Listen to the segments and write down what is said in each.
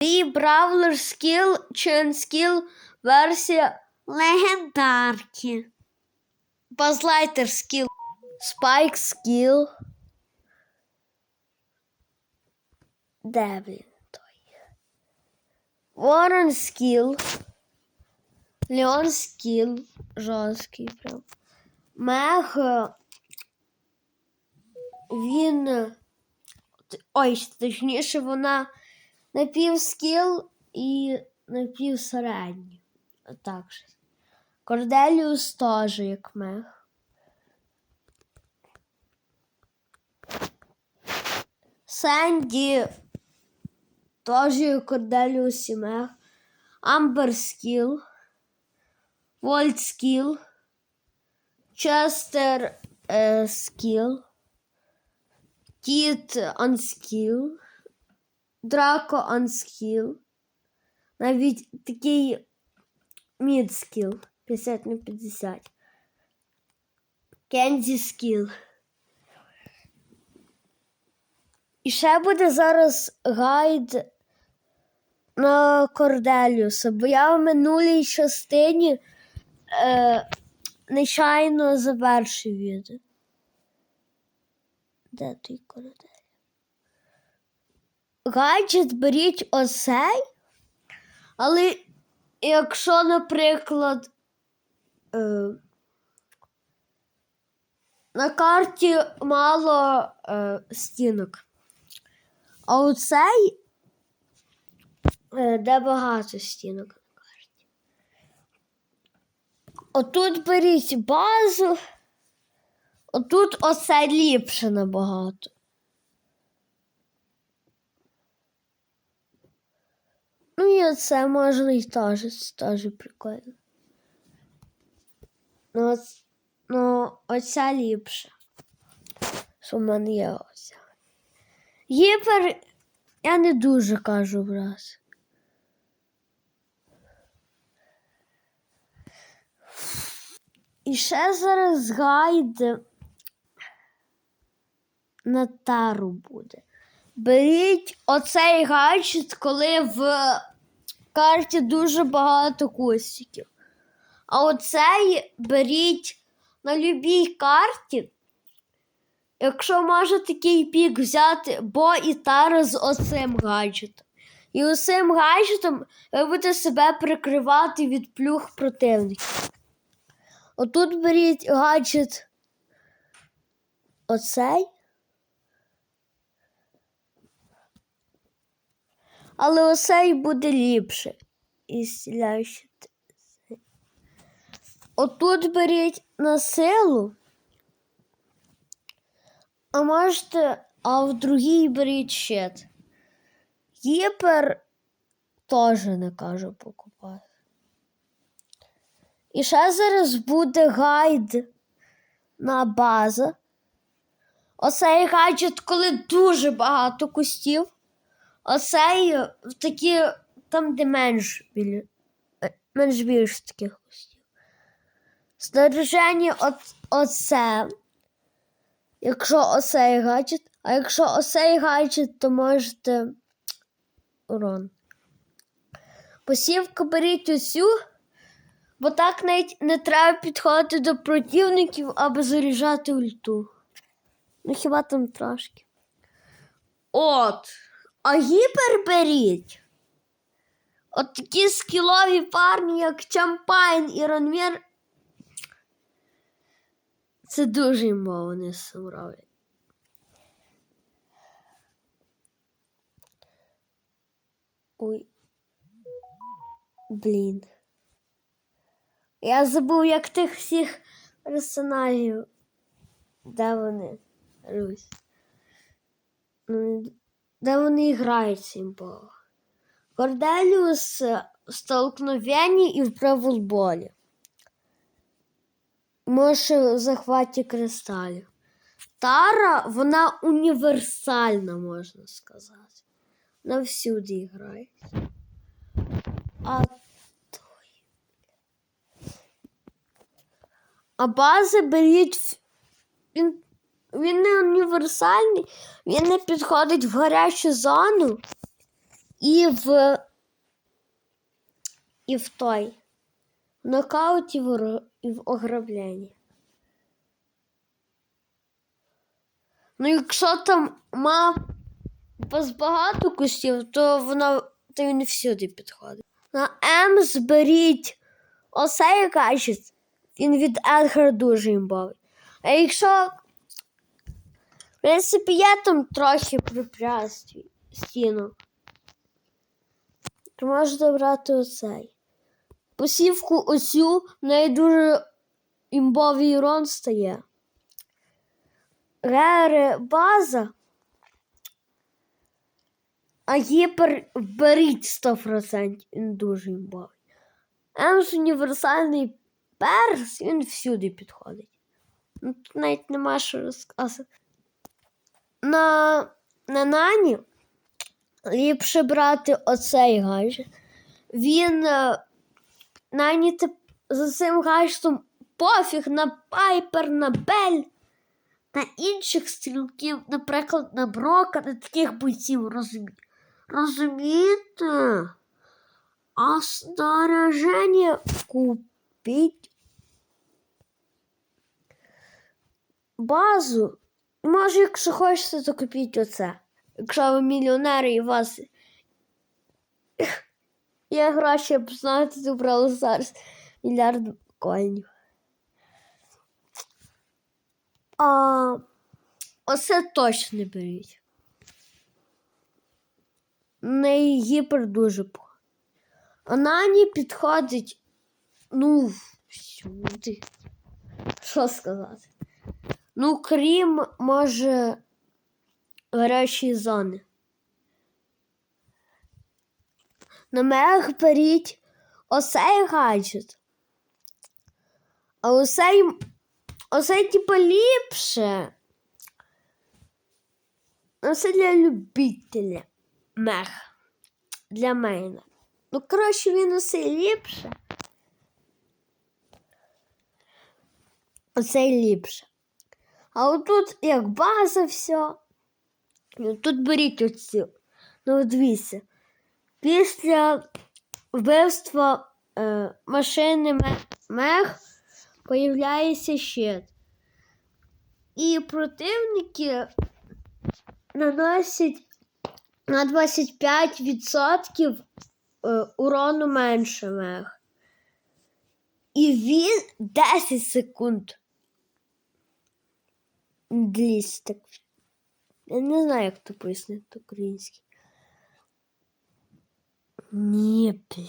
Мій Бравлер скіл, Чин скіл, версія Легендарки. Базлайтер скіл, Спайк скіл. Де він той? Ворон скіл. Леон скіл. Жорсткий прям. Мех. Він. Ой, точніше, вона напівскіл і напівсередній. Отак же. Корделіус теж як мех. Сенді теж як Корделіус і мех. Амбер скіл. Вольт скіл. Честер е, скіл. Кіт анскіл. Драко анскіл. Навіть такий мід скіл 50 на 50. Кензі скіл. І ще буде зараз гайд на Корделіуса, бо я в минулій частині е, нечайно завершив відео. Де той Корделіус? Гаджет беріть оцей, але якщо, наприклад, е, на карті мало е, стінок, а оцей, е, де багато стінок на карті. Отут беріть базу, отут оце ліпше набагато. Ну і оце можна і теж, це теж прикольно. Ну, оц- ну оця ліпше. Що в мене є оця. Гіпер я не дуже кажу враз. І ще зараз гайд на тару буде. Беріть оцей гаджет, коли в карті дуже багато кустиків. А оцей беріть на любій карті. Якщо може такий пік взяти, бо і тара з оцим гаджетом. І оцим гаджетом ви будете себе прикривати від плюх противників. Отут беріть гаджет оцей. Але оцей буде ліпше. І стріляючи. Отут беріть на силу. А можете, а в другій беріть щит. Гіпер теж не кажу покупати. І ще зараз буде гайд на база. Оцей гаджет, коли дуже багато кустів. Оцей е, в такі, там, де менш біля, е, менш більш таких кустів. Снаряження от, оце. Якщо оцей гаджет, а якщо оцей гаджет, то можете урон. Посівку беріть усю, бо так навіть не треба підходити до противників, аби заряджати ульту. Ну хіба там трошки. От. А гіпер беріть. От такі скілові парні, як Чампайн і Ранмір. Це дуже імбово вони роблять. Ой. Блін. Я забув, як тих всіх персонажів. Де вони? Русь. Ну, де вони грають символ. Корделіус е, в столкновенні і в праволболі. Може в захваті кристалів. Тара, вона універсальна, можна сказати. Вона всюди грає. А той. А бази беріть. Він не універсальний, він не підходить в гарячу зону. і в і в той. В нокауті і в ограбленні. Ну, якщо там вас багато кустів, то вона то він всюди підходить. На М зберіть оцей гаджет, він від Едгара дуже імбовий. А якщо, в принципі, є там трохи препятствий стінок, то можете брати оцей. Посівку оцю в неї дуже імбовий урон стає. Гере база. А гіпер беріть 100%, він дуже імбовий. Емс універсальний перс, він всюди підходить. Ну, тут навіть нема що розказати. На, на нані ліпше брати оцей гаджет. Він е, нані за цим гаджетом пофіг на пайпер, на бель, на інших стрілків, наприклад, на брока, на таких бойців розумі... розумієте? А снаряжение купить базу. Може, якщо хочете, то купіть оце. Якщо ви мільйонери і вас є гроші, щоб знаєте, ти зараз мільярд коїнів. А оце точно не беріть. Не гіпер дуже погано. Нані підходить, ну. Що сказати? Ну, крім, може, гарячої зони. На мех беріть оцей гаджет. А оцей, оцей типу ліпше. Ну, Це для любителя мех. Для мене. Ну, краще він усе ліпше. Оце ліпше. А отут як база все. Ну, тут беріть оцю. Ну, дивіться. Після вбивства е, машини мех появляється щит. І противники наносять на 25% е, урону менше мех. І він 10 секунд. Так. Я не знаю, як то пояснити українськи. Ні, блін.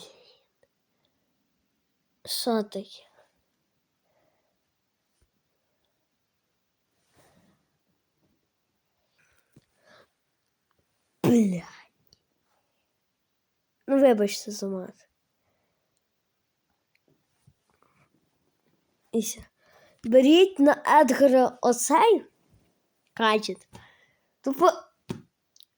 Що таке? Блядь. Ну, вибачте за мат. І все. Беріть на Едгара оцей гаджет. Тобто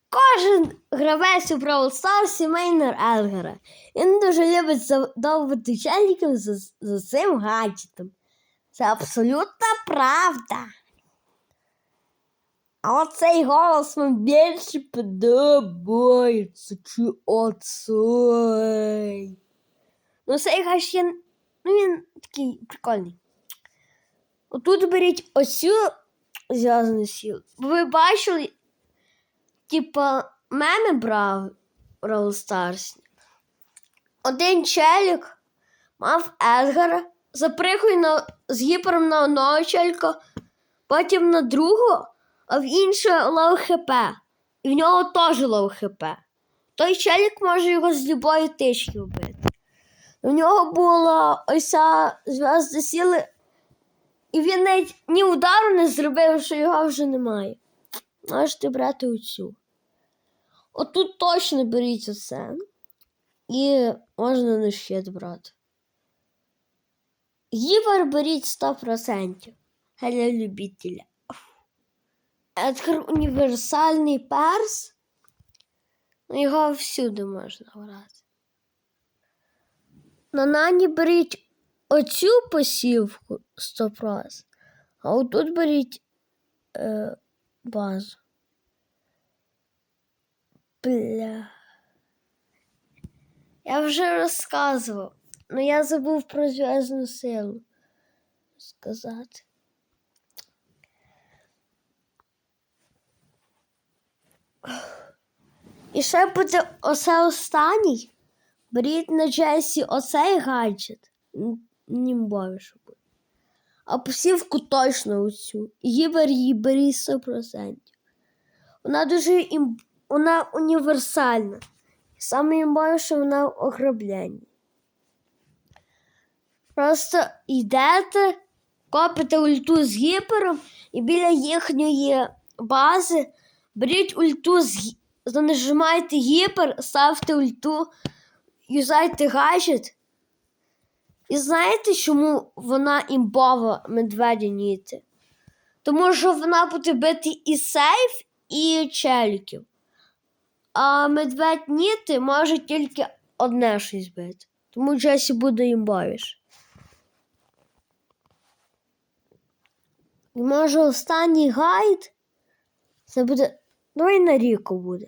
кожен гравець у Brawl Stars сімейний Едгара. Він дуже любить задовбати челіків за, за цим гаджетом. Це абсолютна правда. А оцей голос вам більше подобається, чи оцей. Ну, цей гаджет, я- ну він такий прикольний. Отут беріть оцю зв'язану сілу. Ви бачили, типа, меми брав Brawl Stars. Один челік мав Едгара, запригує на, з гіпером на одного челіка, потім на другого, а в іншого лоу хп. І в нього теж лоу хп. Той челік може його з любої тички вбити. У нього була ось ця зв'язка сіли, і він навіть ні удару не зробив, що його вже немає. Можете брати оцю. Отут точно беріть оце. І можна на щит брати. Гівер беріть 100%. Для любителя. Едгар універсальний перс. Ну, Його всюди можна брати. На нані беріть оцю посівку 100%. А отут беріть е, базу. Бля. Я вже розказував, але я забув про зв'язну силу сказати. І ще буде оце останній. Беріть на Джесі оцей гаджет. Німбові, буде. А посівку точно оцю. Гібер її беріть 100%. Вона дуже ім... вона універсальна. Саме імбові, що вона в ограбленні. Просто йдете, копите ульту з гіпером і біля їхньої бази беріть ульту з нажимайте гіпер, ставте ульту, юзайте гаджет. І знаєте, чому вона імбова медведя ніти? Тому що вона буде бити і сейф, і челіків. А медведь ніти може тільки одне щось бити. Тому Джесі буде імбовіше. І може останній гайд це буде. Давай на ріку буде.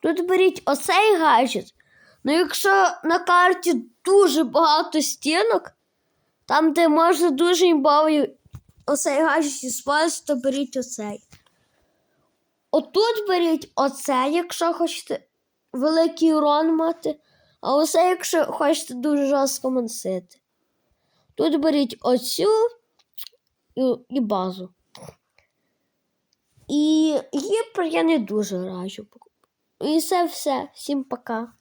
Тут беріть оцей гаджет. Ну, якщо на карті дуже багато стінок, там, де можна дуже імбовий оцей гаджет іспользувати, то беріть оцей. Отут беріть оцей, якщо хочете великий урон мати, а оце, якщо хочете дуже жорстко мансити. Тут беріть оцю і, і базу. І гіпер я не дуже раджу. І це все. Всім пока.